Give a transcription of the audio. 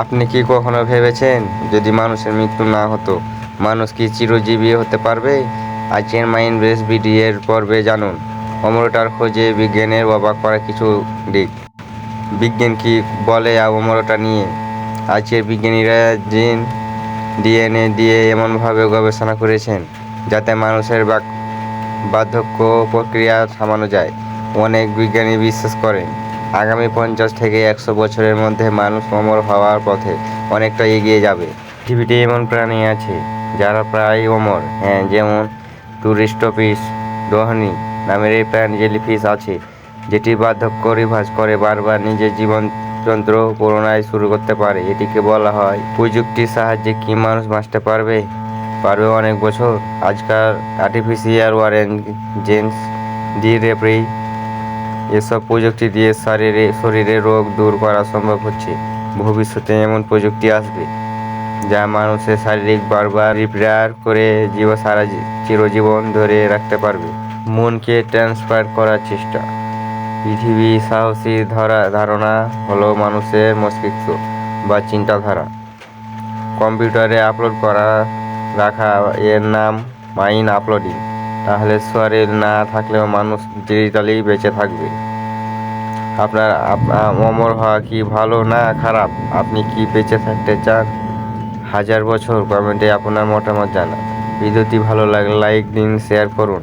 আপনি কি কখনো ভেবেছেন যদি মানুষের মৃত্যু না হতো, মানুষ কি চিরজীবী হতে পারবে? আজকের মাইন্ড বেস বিডিএর পর্বে জানুন। অমরতার খোঁজে বিজ্ঞানের অবাক করা কিছু দিক। বিজ্ঞান কি বলে অমরতা নিয়ে? আজকের বিজ্ঞানীরা জিন ডিএনএ দিয়ে এমনভাবে গবেষণা করেছেন, যাতে মানুষের বার্ধক্য প্রক্রিয়া থামানো যায়। অনেক বিজ্ঞানী বিশ্বাস করেন আগামী পঞ্চাশ থেকে একশো বছরের মধ্যে মানুষ অমর হওয়ার পথে অনেকটা এগিয়ে যাবে। পৃথিবীতে এমন প্রাণী আছে যারা প্রায় অমর। হ্যাঁ যেমন টুরিস্টোপিস ডোহনি নামের এই প্রাণী জেলিফিশ আছে, যেটি বার্ধক্য রিভার্স করে বারবার নিজের জীবন যন্ত্র পুনরায় শুরু করতে পারে। এটিকে বলা হয় প্রযুক্তির সাহায্যে কি মানুষ বাঁচতে পারবে? পারবে অনেক বছর। আজকাল আর্টিফিশিয়াল ওয়ারেন জেন্স ডি রেপ্রি এসব প্রযুক্তি দিয়ে শরীরে শরীরে রোগ দূর করা সম্ভব হচ্ছে। ভবিষ্যতে এমন প্রযুক্তি আসবে, যা মানুষের শারীরিক বারবার রিপেয়ার করে জীব, সারা চিরজীবন ধরে রাখতে পারবে। মনকে ট্রান্সফার করার চেষ্টা। পৃথিবী সাহসী ধরা, ধারণা হলো মানুষের মস্তিষ্ক বা চিন্তাধারা। কম্পিউটারে আপলোড করা, রাখা, এর নাম মাইন আপলোডিং। তাহলে শরীর না থাকলেও মানুষ ডিজিটালেই বেঁচে থাকবে। আপনার আপ- অমর হওয়া কি ভালো না খারাপ? আপনি কি বেঁচে থাকতে চান? হাজার বছর কমেন্টে আপনার মতামত জানান। ভিডিওটি ভালো লাগলে লাইক দিন, শেয়ার করুন।